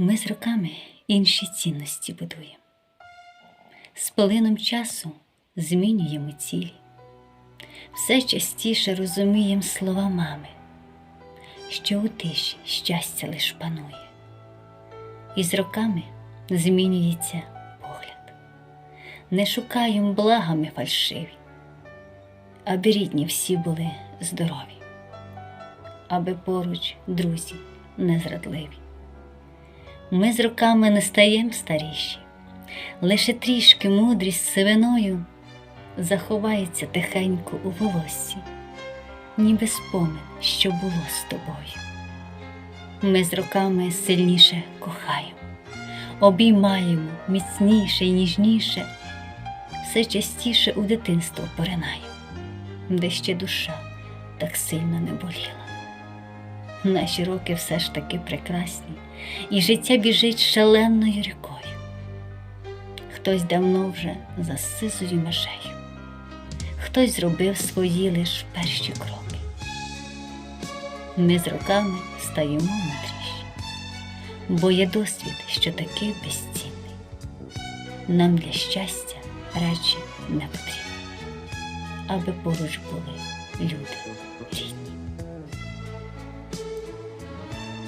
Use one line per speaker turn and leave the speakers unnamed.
Ми з роками інші цінності будуємо. З плином часу змінюємо цілі. Все частіше розуміємо слова мами, що у тиші щастя лиш панує. І з роками змінюється погляд. Не шукаємо благами фальшиві, аби рідні всі були здорові, аби поруч друзі незрадливі. Ми з роками не стаєм старіші, лише трішки мудрість сивиною заховається тихенько у волоссі, ніби спомин, що було з тобою. Ми з роками сильніше кохаємо, обіймаємо міцніше і ніжніше, все частіше у дитинство поринаємо, де ще душа так сильно не боліла. Наші роки все ж таки прекрасні, і життя біжить шаленою рікою. Хтось давно вже за сизою межею, хтось зробив свої лиш перші кроки. Ми з роками стаємо мудріші, бо є досвід, що такий безцінний. Нам для щастя речі не потрібні, аби поруч були люди рідні.